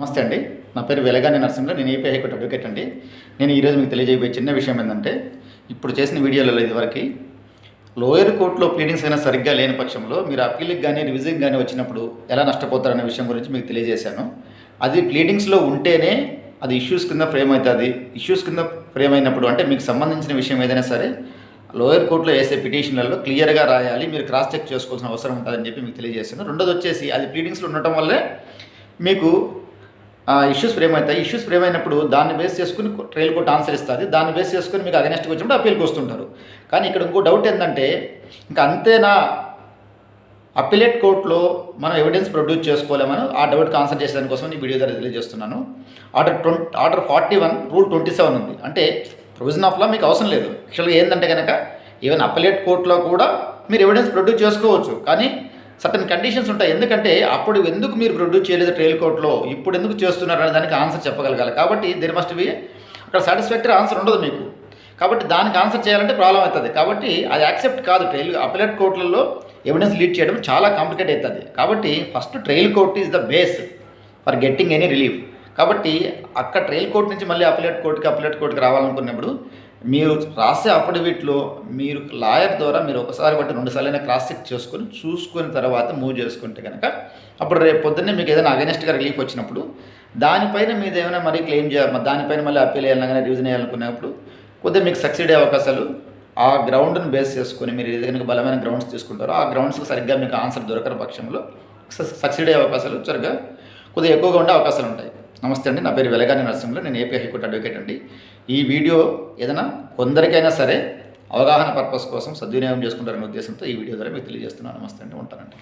నమస్తే అండి. నా పేరు వెలగాని నరసింహ నేను ఏపీ హైకోర్టు అడ్వకేట్ అండి. నేను ఈరోజు మీకు తెలియజేయబోయే చిన్న విషయం ఏంటంటే ఇప్పుడు చేసిన వీడియోలలో ఇదివరకు లోయర్ కోర్టులో ప్లీడింగ్స్ అయినా సరిగ్గా లేని పక్షంలో మీరు అప్పీల్కి కానీ రివిజన్కి కానీ వచ్చినప్పుడు ఎలా నష్టపోతారనే విషయం గురించి మీకు తెలియజేశాను. అది ప్లీడింగ్స్లో ఉంటేనే అది ఇష్యూస్ కింద ఫ్రేమ్ అవుతుంది. ఇష్యూస్ కింద ఫ్రేమ్ అయినప్పుడు అంటే మీకు సంబంధించిన విషయం ఏదైనా సరే లోయర్ కోర్టులో వేసే పిటిషన్లలో క్లియర్గా రాయాలి. మీరు క్రాస్ చెక్ చేసుకోవాల్సిన అవసరం ఉంటుందని చెప్పి మీకు తెలియజేశాను. రెండోది వచ్చేసి అది ప్లీడింగ్స్లో ఉండటం వల్లే మీకు ఇష్యూస్ ఫ్రేమ్ అవుతాయి. ఇష్యూస్ ఫ్రేమ్ అయినప్పుడు దాన్ని బేస్ చేసుకుని ట్రయల్ కోర్ట్ ఆన్సర్ ఇస్తుంది దాన్ని బేస్ చేసుకుని మీకు అగెనెస్ట్కి వచ్చినప్పుడు అప్పీల్కి వస్తుంటారు కానీ ఇక్కడ ఇంకో డౌట్ ఏంటంటే ఇంకా అంతేనా అప్పిలేట్ కోర్టులో మనం ఎవిడెన్స్ ప్రొడ్యూస్ చేసుకోలేమని ఆ డౌట్కి ఆన్సర్ చేసేదాని కోసం ఈ వీడియో ద్వారా తెలియజేస్తున్నాను order twenty order forty one rule twenty seven ఉంది. అంటే ప్రొవిజన్ ఆఫ్ లా మీకు అవసరం లేదు. యాక్చువల్గా ఏంటంటే కనుక ఈవెన్ అప్పలేట్ కోర్టులో కూడా మీరు ఎవిడెన్స్ ప్రొడ్యూస్ చేసుకోవచ్చు. కానీ సర్టన్ కండిషన్స్ ఉంటాయి. ఎందుకంటే అప్పుడు ఎందుకు మీరు ప్రొడ్యూస్ చేయలేదు ట్రయల్ కోర్టులో ఇప్పుడు ఎందుకు చేస్తున్నారు అనే దానికి ఆన్సర్ చెప్పగలగాలి. కాబట్టి దేర్ మస్ట్ బి అక్కడ సాటిస్ఫాక్టరీ ఆన్సర్ ఉండదు మీకు. కాబట్టి దానికి ఆన్సర్ చేయాలంటే ప్రాబ్లం అవుతుంది. కాబట్టి అది యాక్సెప్ట్ కాదు. ట్రయల్ అపలేట్ కోర్టులలో ఎవిడెన్స్ లీడ్ చేయడం చాలా కాంప్లికేట్ అవుతుంది. కాబట్టి first trial court is the base for getting any relief కాబట్టి అక్కడ ట్రయల్ కోర్ట్ నుంచి మళ్ళీ అపలేట్ కోర్టుకి అపలేట్ కోర్టుకి రావాలనుకున్నప్పుడు మీరు రాసే అఫిడవిట్లో మీరు లాయర్ ద్వారా మీరు ఒకసారి బట్టి రెండు సార్లు క్రాస్ చెక్ చేసుకొని చూసుకున్న తర్వాత మూవ్ చేసుకుంటే కనుక అప్పుడు రేపు పొద్దున్నే మీకు ఏదైనా అగెనిస్ట్గా రిలీఫ్ వచ్చినప్పుడు దానిపైన మీద ఏమైనా మరీ క్లెయిమ్ చేయాలి దానిపైన మళ్ళీ అప్పీల్ చేయాలన్నా రివిజన్ చేయాలనుకున్నప్పుడు కొద్దిగా మీకు సక్సీడ్ అయ్యే అవకాశాలు ఆ గ్రౌండ్ని బేస్ చేసుకొని మీరు ఏదైనా బలమైన గ్రౌండ్స్ తీసుకుంటారో ఆ గ్రౌండ్స్కి సరిగ్గా మీకు ఆన్సర్ దొరకని పక్షంలో సక్సీడ్ అయ్యే అవకాశాలు సరిగ్గా కొద్దిగా ఎక్కువగా ఉండే అవకాశాలు ఉంటాయి. నమస్తే అండి. నా పేరు వెలగాని నరసింహులు. నేను ఏపీ హైకోర్టు అడ్వకేట్ అండి. ఈ వీడియో ఏదైనా కొందరికైనా సరే అవగాహన పర్పస్ కోసం సద్వినియోగం చేసుకుంటారనే ఉద్దేశంతో ఈ వీడియో ద్వారా మీకు తెలియజేస్తున్నాను. నమస్తే అండి. ఉంటానండి.